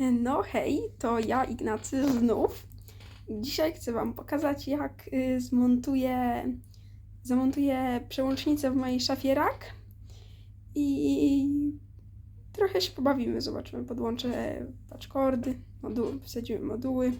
No hej, to ja Ignacy znów. Dzisiaj chcę Wam pokazać, jak y, zmontuję, zamontuję przełącznicę w mojej szafie rak i trochę się pobawimy, zobaczymy, podłączę patchkordy, moduły, wsadzimy moduły.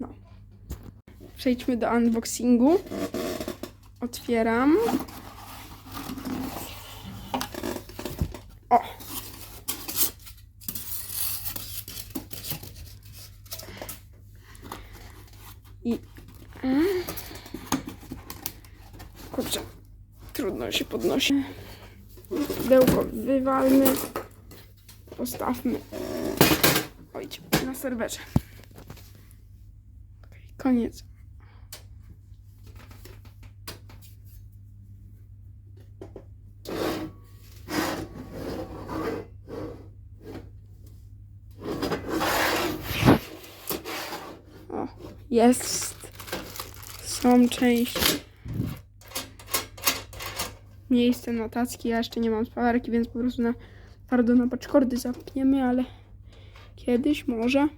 No. Przejdźmy do unboxingu. Otwieram. Kurczę, trudno się podnosi. Pudełko wywalmy. Postawmy. Ojcie, na serwerze. Okej, koniec. O, jest. Są części. Miejsce notacki. Ja jeszcze nie mam spawarki, więc po prostu na twardo na paczkordy zapniemy, ale kiedyś może.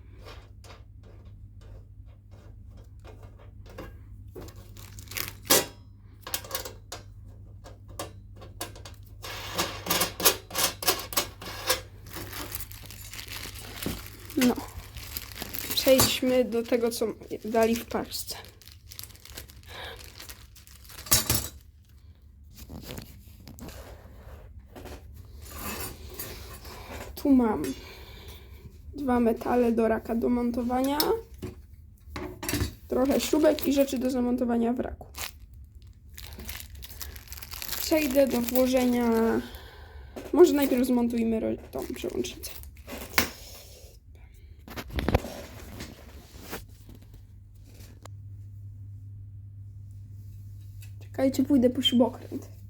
No. Przejdźmy do tego, co dali w paczce. Mam dwa metale do raka do montowania, trochę śrubek i rzeczy do zamontowania w raku. Przejdę do włożenia. Może najpierw zmontujmy tą przełącznicę. Czekajcie, pójdę po śrubokręt.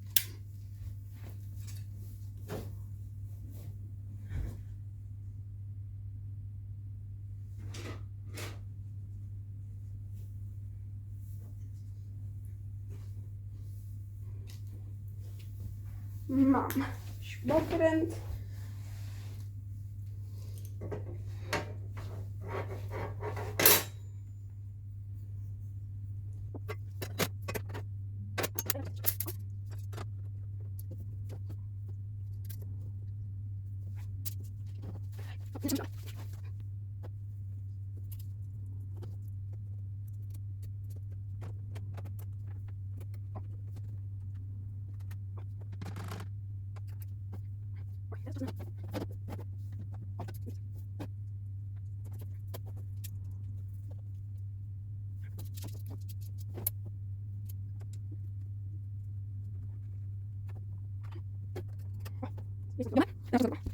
Mam śrubokręt.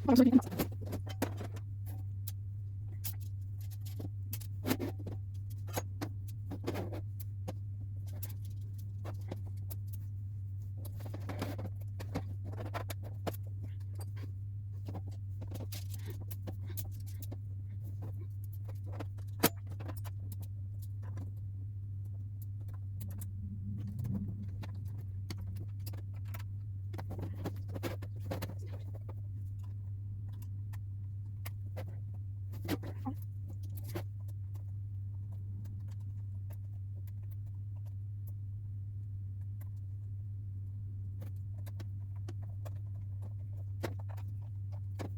Vamos a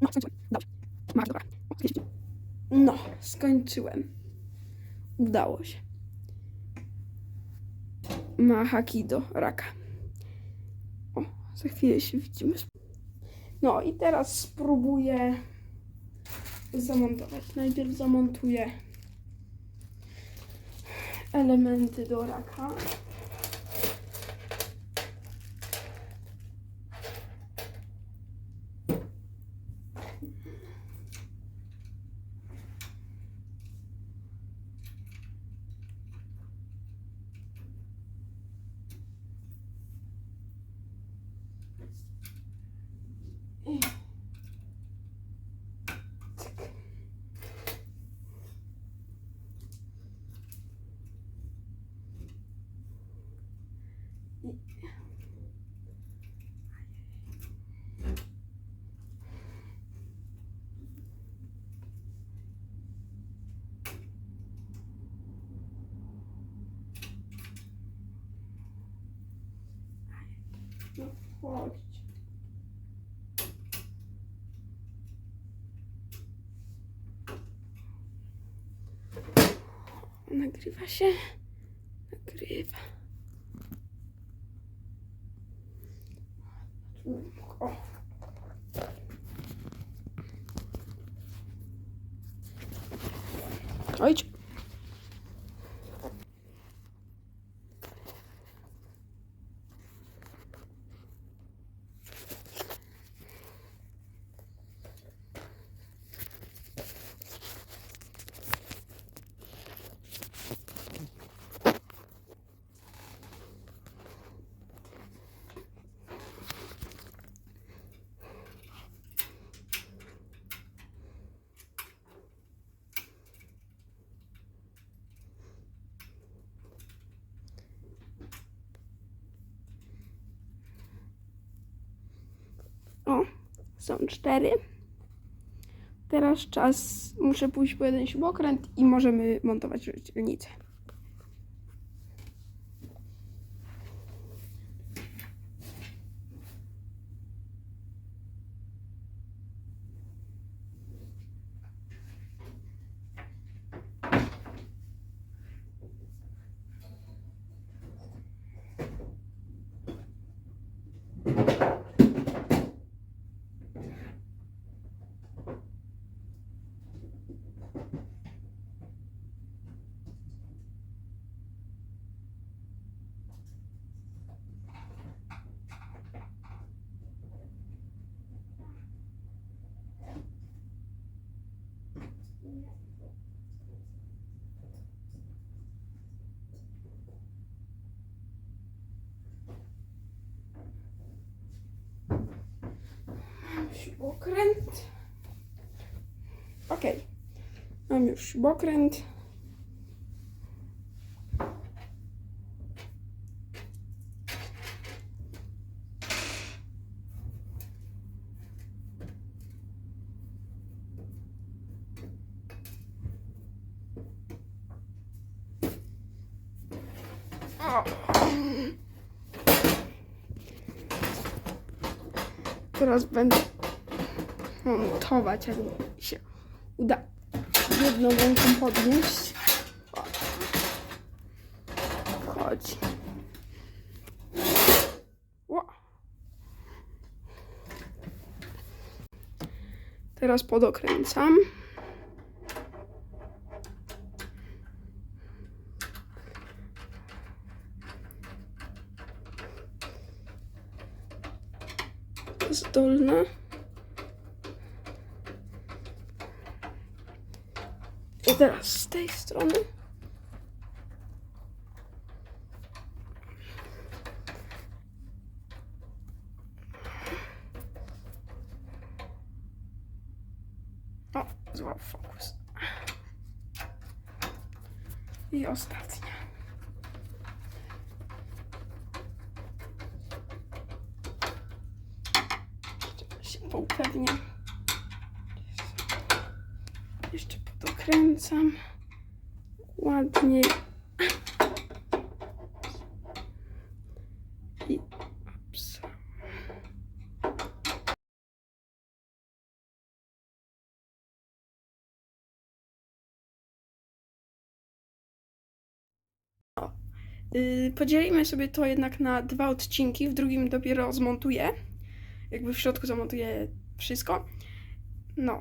No, skończyłem. No, skończyłem. Udało się. Ma haki do raka. O, za chwilę się widzimy. No i teraz spróbuję zamontować. Najpierw zamontuję elementy do raka. No, chodź. Nagrywa się. Nagrywa. O. Chodź. O, są cztery. Teraz czas, muszę pójść po jeden śrubokręt i możemy montować rozdzielnicę. Śrubokręt. Okej. Mam już śrubokręt. O. Teraz będę montować, jak się uda jedną ręką podnieść. O. Chodź. Ło. Teraz podokręcam. I teraz z tej strony. O, złap fokus. I ostatnia. Jeszcze się poupewniam. Jeszcze podokręcam. Ładnie. I ups. O, y, Podzielimy sobie to jednak na dwa odcinki. W drugim dopiero zmontuję. Jakby w środku zamontuję wszystko. No.